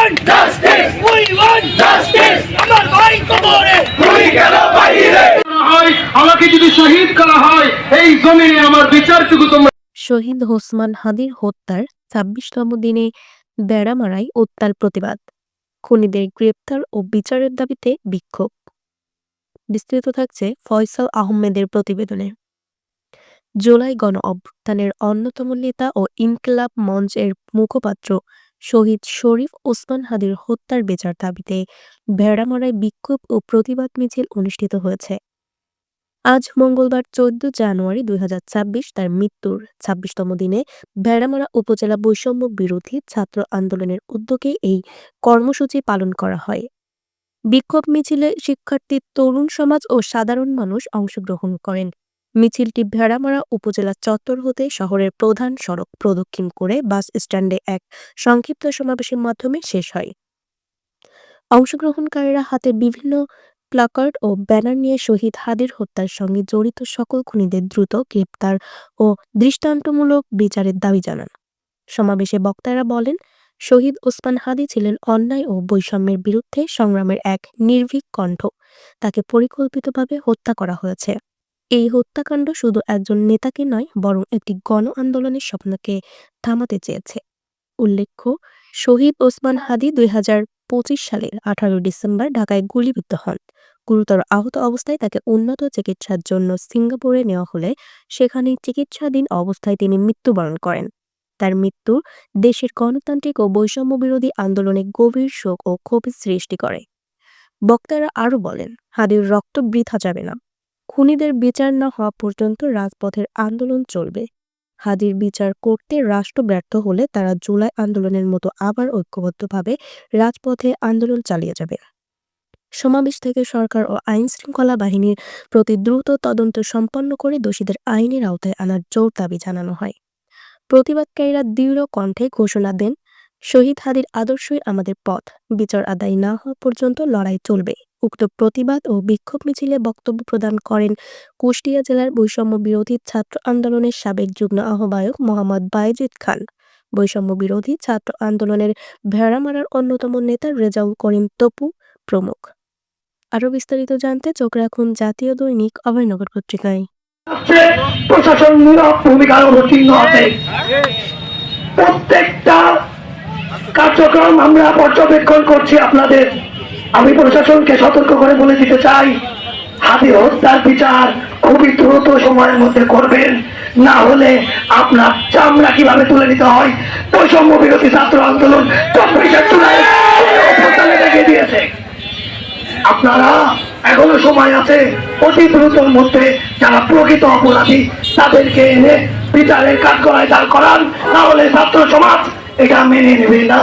want Justice! we want Justice! আমার ভাই কবরে। কেন বাইরে হয় আমাকে যদি শহীদ করা হয় এই জমিনে আমার বিচারটুকু তোমরা শহীদ হোসমান হাদির হত্যার ছাব্বিশতম দিনে বেড়ামারায় উত্তাল প্রতিবাদ। খুনিদের গ্রেপ্তার ও বিচারের দাবিতে বিক্ষোভ। বিস্তৃত থাকছে ফয়সাল আহমেদের প্রতিবেদনে। জুলাই গণ অভ্যুত্থানের অন্যতম নেতা ও ইনকিলাব মঞ্চের মুখপাত্র শহীদ শরীফ ওসমান হাদির হত্যার বিচার দাবিতে ভেড়ামারায় বিক্ষোভ ও প্রতিবাদ মিছিল অনুষ্ঠিত হয়েছে। আজ মঙ্গলবার চোদ্দ জানুয়ারি দুই হাজার ছাব্বিশ তার মৃত্যুর ছাব্বিশতম দিনে ভেড়ামারা উপজেলা বৈষম্য বিরোধী ছাত্র আন্দোলনের উদ্যোগে এই কর্মসূচি পালন করা হয়। বিক্ষোভ মিছিলে শিক্ষার্থী, তরুণ সমাজ ও সাধারণ মানুষ অংশগ্রহণ করেন। মিছিলটি ভেড়ামারা উপজেলা চত্বর হতে শহরের প্রধান সড়ক প্রদক্ষিণ করে বাস স্ট্যান্ডে এক সংক্ষিপ্ত সমাবেশের মাধ্যমে শেষ হয়। অংশগ্রহণকারীরা হাতে বিভিন্ন প্লাকার্ড ও ব্যানার নিয়ে শহীদ হাদির হত্যার সঙ্গে জড়িত সকল খুনিদের দ্রুত গ্রেপ্তার ও দৃষ্টান্তমূলক বিচারের দাবি জানান। সমাবেশে বক্তারা বলেন, শহীদ ওসমান হাদি ছিলেন অন্যায় ও বৈষম্যের বিরুদ্ধে সংগ্রামের এক নির্ভীক কণ্ঠ। তাকে পরিকল্পিতভাবে হত্যা করা হয়েছে। এই হত্যাকাণ্ড শুধু একজন নেতাকে নয়, বরং একটি গণ আন্দোলনের স্বপ্নকে থামাতে চেয়েছে। উল্লেখ্য, শহীদ ওসমান হাদি দুই সালের আঠারো ডিসেম্বর ঢাকায় গুলিবিদ্ধ হন। গুরুতর আহত অবস্থায় তাকে উন্নত চিকিৎসার জন্য সিঙ্গাপুরে নেওয়া হলে সেখানে চিকিৎসাধীন অবস্থায় তিনি মৃত্যুবরণ করেন। তার মৃত্যু দেশের গণতান্ত্রিক ও বৈষম্য বিরোধী আন্দোলনে গভীর শোক ও ক্ষোভের সৃষ্টি করে। বক্তারা আরও বলেন, হাদির রক্ত বৃথা যাবে না। খুনিদের বিচার না হওয়া পর্যন্ত রাজপথের আন্দোলন চলবে। হাদির বিচার করতে রাষ্ট্র ব্যর্থ হলে তারা জুলাই আন্দোলনের মতো আবার ঐক্যবদ্ধভাবে রাজপথে আন্দোলন চালিয়ে যাবে। সমাবেশ থেকে সরকার ও আইন শৃঙ্খলা বাহিনীর প্রতি দ্রুত তদন্ত সম্পন্ন করে দোষীদের আইনের আওতায় আনার জোর দাবি জানানো হয়। প্রতিবাদকারীরা দৃঢ় কণ্ঠে ঘোষণা দেন, শহীদ হাদির আদর্শই আমাদের পথ। বিচার আদায় না হওয়া পর্যন্ত লড়াই চলবে। উক্ত প্রতিবাদ ও বিক্ষোভ মিছিলে বক্তব্য প্রদান করেন কুষ্টিয়া জেলার বৈষম্য বিরোধী ছাত্র আন্দোলনের সাবেক যুগ্ম আহ্বায়ক মোহাম্মদ বাইজিদ খান। বৈষম্য বিরোধী ছাত্র আন্দোলনের ভেড়ামারার অন্যতম নেতা রেজাউল করিম তপু প্রমুখ। আরও বিস্তারিত জানতে চোখ রাখুন জাতীয় দৈনিক অভয়নগর পত্রিকায়। প্রশাসন ভূমিকার অবতীর্ণ প্রত্যেকটা কার্যক্রম আমরা পর্যবেক্ষণ করছি আপনাদের। আমি প্রশাসনকে সতর্ক করে বলে দিতে চাই। হাতি হত্যার বিচার খুবই দ্রুত সময়ের মধ্যে করবেন। না হলে আপনার চামড়া কীভাবে তুলে নিতে হয়, বৈষম্য বিরোধী ছাত্র আন্দোলন দিয়েছে। আপনারা এখনও সময় আছে, অতি দ্রুতর মধ্যে যারা প্রকৃত অপরাধী, তাদেরকে এনে বিচারের কাঠগড়ায় দাঁড় করান। না হলে ছাত্র সমাজ এটা মেনে নেবে না।